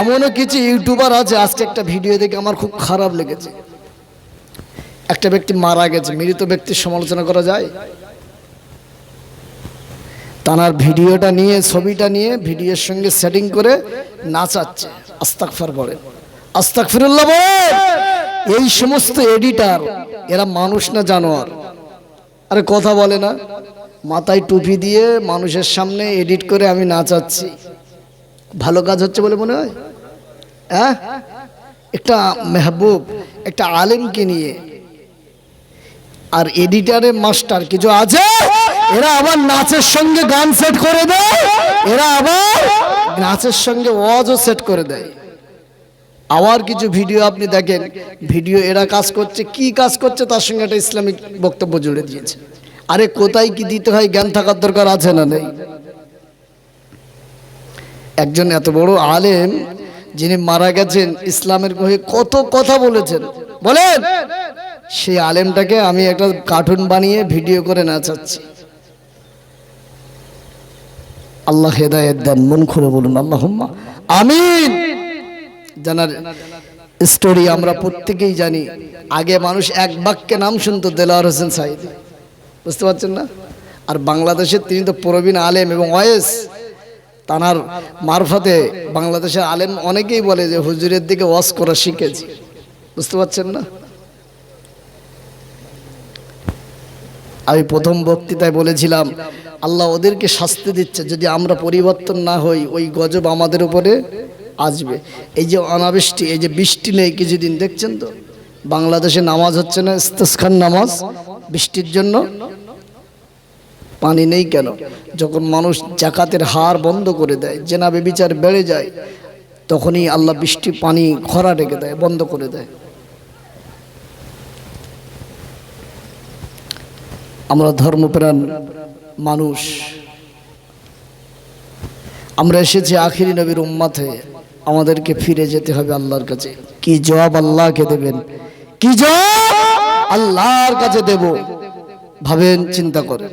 এমনও কিছু ইউটিউবার আছে, আজকে একটা ভিডিও দেখে আমার খুব খারাপ লেগেছে। একটা ব্যক্তি মারা গেছে, মৃত ব্যক্তির সমালোচনা করা যায়? তানার ভিডিওটা নিয়ে, ছবিটা নিয়ে, ভিডিওর সঙ্গে সেটিং করে নাচাচ্ছে আস্তাকফার বলেন আস্তাকফিরুল্লাহ এই সমস্ত এডিটার এরা মানুষ না জানোয়ার। আরে কথা বলে না। মাথায় টুপি দিয়ে মানুষের সামনে এডিট করে আমি নাচাচ্ছি। ভালো কাজ হচ্ছে বলে মনে হয়? হ্যাঁ? একটা মেহবুব, একটা আলেমকে নিয়ে আর এডিটারের মাস্টার কিছু আছে? এরা আবার নাচের সঙ্গে গান সেট করে দেয়। এরা আবার নাচের সঙ্গে ওয়াজও সেট করে দেয়। আবার কিছু ভিডিও আপনি দেখেন। ভিডিও এরা কাজ করছে, কি কাজ করছে তার সঙ্গে একটা ইসলামিক বক্তব্য জুড়ে দিয়েছে। আরে কোথায় কি দিতে হয়, জ্ঞান থাকার দরকার আছে না নেই? একজন এত বড় আলেম যিনি মারা গেছেন, ইসলামের হয়ে কত কথা বলেছেন। বলেন! সেই আলেমটাকে আমি একটা কার্টুন বানিয়ে ভিডিও করে নাচাচ্ছি। আল্লাহ হেদায়ত দেন, মন খুলে বলুন আল্লাহ আমিন! জানার স্টোরি আমরা প্রত্যেকেই জানি। আগে মানুষ এক বাক্যে নাম শুনতো, দেলাওয়ার হোসেন সাইদ বুঝতে পারছেন না? আর বাংলাদেশের তিনি তো প্রবীণ আলেম এবং ওয়েস তানার মারফতে বাংলাদেশের আলেম অনেকেই বলে যে হুজুরের দিকে ওয়াশ করা শিখেছি। বুঝতে পারছেন না? আমি প্রথম বক্তৃতায় বলেছিলাম, আল্লাহ ওদেরকে শাস্তি দিচ্ছে, যদি আমরা পরিবর্তন না হই, ওই গজব আমাদের উপরে আসবে। এই যে অনাবৃষ্টি, এই যে বৃষ্টি নেই কিছুদিন, দেখছেন তো? বাংলাদেশে নামাজ হচ্ছে না ইস্তেসখান নামাজ, বৃষ্টির জন্য পানি নেই কেন? যখন মানুষ জাকাতের হার বন্ধ করে দেয় জেনাবে বিচার বেড়ে যায়, তখনই আল্লাহ বৃষ্টি পানি খরা রেখে দেয়, বন্ধ করে দেয়। আমরা ধর্মপ্রাণ মানুষ। আমরা এসেছি আখিরি নবীর উম্মাতে, আমাদেরকে ফিরে যেতে হবে আল্লাহর কাছে। কি জবাব আল্লাহকে দেবেন? কি জবাব আল্লাহর কাছে দেব? ভাবেন, চিন্তা করেন।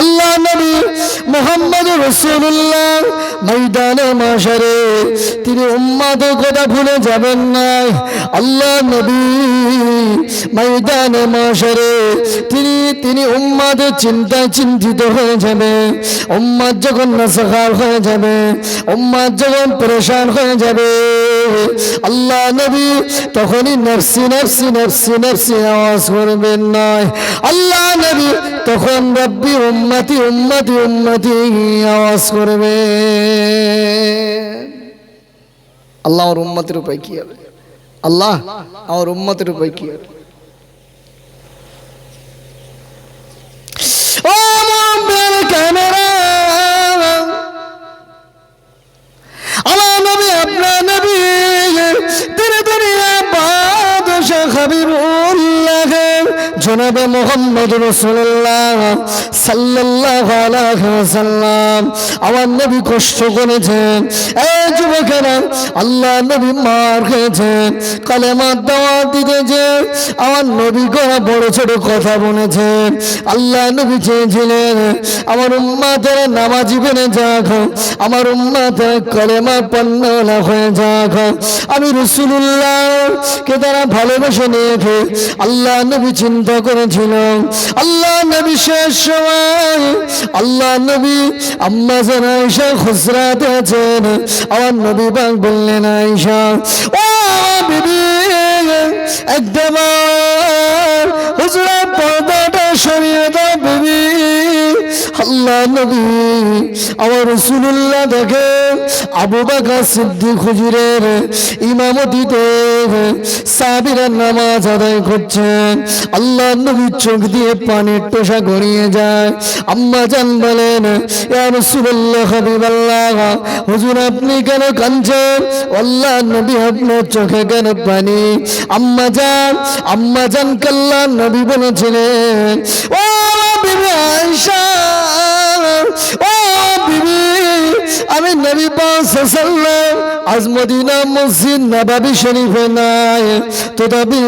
আল্লাহ নবী মোহাম্মদ রসুল্লাহ ময়দানে মাসারে তিনি উম্মাদের কথা ভুলে যাবেন না। আল্লাহ নবী ময়দানে মাসারে তিনি তিনি উম্মাদের চিন্তায় চিন্তিত হয়ে যাবে। উম্মাদ যখন নাসাখার হয়ে যাবে, উম্মাদ যখন পরেশান হয়ে যাবে, আল্লাহ নবী তখনই নফসি নফসি নফসি নফসি আওয়াজ করবেন নয় আল্লাহ নবী তখন রব্বি উম্মতি উম্মতি উম্মতি আওয়াজ করবে আল্লাহ আমার উম্মতের উপায় কি হবে আল্লাহ আমার উম্মতের উপায় কি হবে জনাবে মোহাম্মদ রসুল্লাহ সাল্লাল্লাহু আলাইহি ওয়াসাল্লাম। আমার নবী কষ্ট করেছেন এই যুবকেরা, আল্লাহ নবী মার খেয়েছেন কালেমার দাওয়াত দিতেছে। আমার নবী করা বড় ছোট কথা বলেছেন আল্লাহ নবী চেয়েছিলেন, আমার উম্মাতের নামাজি বনে যাক। আমার উম্মা উম্মাতের কলেমা পণ্য হয়ে যাক। আমি রসুল্লাহ কে তারা ভালোবেসে নিয়েছে। আল্লাহ নবী চিন্তা করেছিল আল্লাহ নবী শেষ সময়, আল্লাহ নবী আম্মা যেন আয়সা খুচরাতে আছেন। আমার নবী বাং বললেন আয়সা ও বিবি একদম আল্লাহ নবী, আমার রসুল্লাহ দেখেন আবু বাকা সিদ্দিক হুজুরের ইমামতিতে সাবিরা নামাজ আদায় করছেন আল্লাহ নবী চোখ দিয়ে পানির টোসা গড়িয়ে যায়। আম্মা জান বলেন রাসূলুল্লাহ হাবিবাল্লাহ, হুজুর আপনি কেন কাঁদছেন? আল্লাহ নবী আপনার চোখে কেন পানি? আম্মা জান আম্মা জান কাল্লা নবী বলেছিলেন, ও বিবি আমি নবী পাসাল্লাম আজ মদিনা মসজিদ নবাবি শরীফে নাই। তথাপি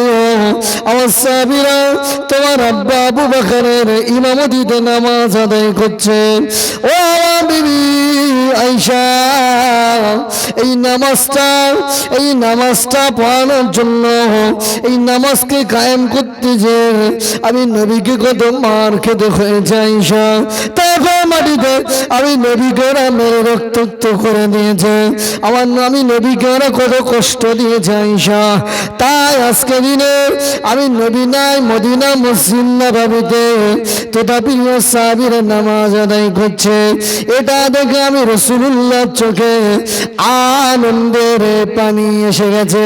আমার সাবিরা তোমার আব্বা আবু বকরের ইমামতিতে নামাজ আদায় করছে। ও আমার বিবি আয়েশা এই নামাজটা এই নামাজটা পড়ানোর জন্য, এই নামাজকে কায়েম করতে যে আমি নবীকে কত মার খেতে হয়েছে আইসা। তারপর মাটিতে আমি নবীকে ওরা মেরে রক্তাক্ত করে দিয়েছে। আমার আমি নবীকে ওরা কত কষ্ট দিয়েছে আইসা। তাই আজকে দিনে আমি নবী নাই, মদিনা, মসজিদ না ভাবিতে তথাপি সাবির নামাজ আদায় করছে। এটা দেখে আমি রসুল্লাহ চোখে আনন্দের পানি এসে গেছে।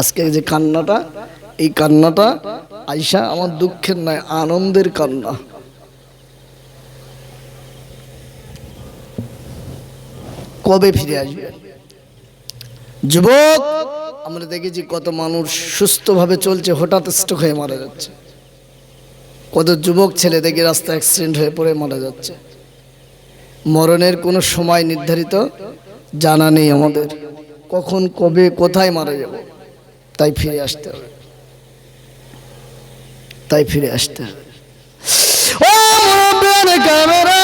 আজকে যে কান্নাটা, এই কান্নাটা আইসা আমার দুঃখের নয়, আনন্দের কান্না। কবে ফিরে আসবে? যুবক, আমরা দেখেছি কত মানুষ সুস্থভাবে চলছে, হঠাৎ স্ট্রোক হয়ে মারা যাচ্ছে। কত যুবক ছেলে দেখে রাস্তা অ্যাক্সিডেন্ট হয়ে পড়ে মারা যাচ্ছে। মরণের কোনো সময় নির্ধারিত জানা নেই আমাদের। কখন, কবে, কোথায় মারা যাব? তাই ফিরে আসতে হবে। তাই ফিরে আসতে হবে। ক্যামেরা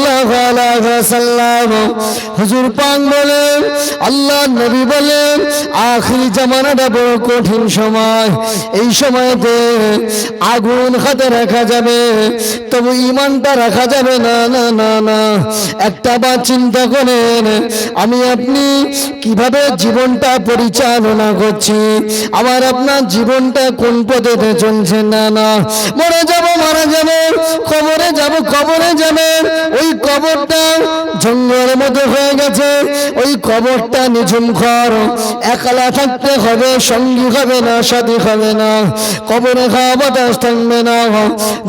হুজুর পাক বলেন আল্লাহ নবী বলেন, আখিরি জামানাটা বড় কঠিন সময়। এই সময়তে আগুন হাতে রাখা যাবে, তবু ইমানটা রাখা যাবে না না না না। একটা বার চিন্তা করেন, আমি আপনি কীভাবে জীবনটা পরিচালনা করছি? আমার আপনার জীবনটা কোন পথেতে চলছে? না না। মরে যাব, মারা যাব, কবরে যাব, কবরে যাবে, ওই কবরটা জঙ্গলের মতো হয়ে গেছে। ওই কবরটা নিঝুম ঘর। একলা থাকতে হবে, সঙ্গী হবে না, সাথী হবে না। কবরে খাওয়া বাতাস থাকবে না।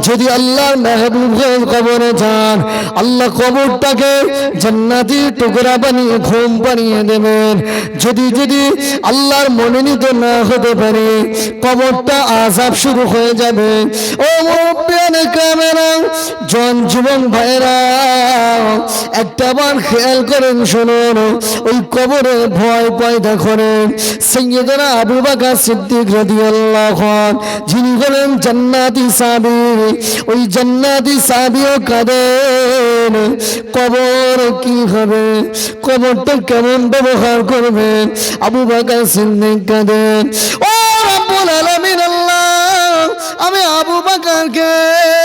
যদি আল্লাহর মেহবুব হয়ে কবরে যান, আল্লাহ কবরটাকে জান্নাতি টুকরা বানিয়ে, ঘুম বানিয়ে দেবেন। যদি যদি আল্লাহর মনোনীত না হতে পারে, কবরটা আজাব শুরু হয়ে যাবে। ও জন জীবন ভাইরা, একটা বার খেয়াল করেন ওই কবরে ভয় পয়দা করেন সৈয়দনা আবু বাকা সিদ্দিক রাদিয়াল্লাহু যিনি হলেন জান্নাতি সাবি ওই জান্নাতি সাবিও কবর কি হবে? কবরটা কেমন ব্যবহার করবেন আবু বাকা সিদ্দিক কাঁদেন, ও gay.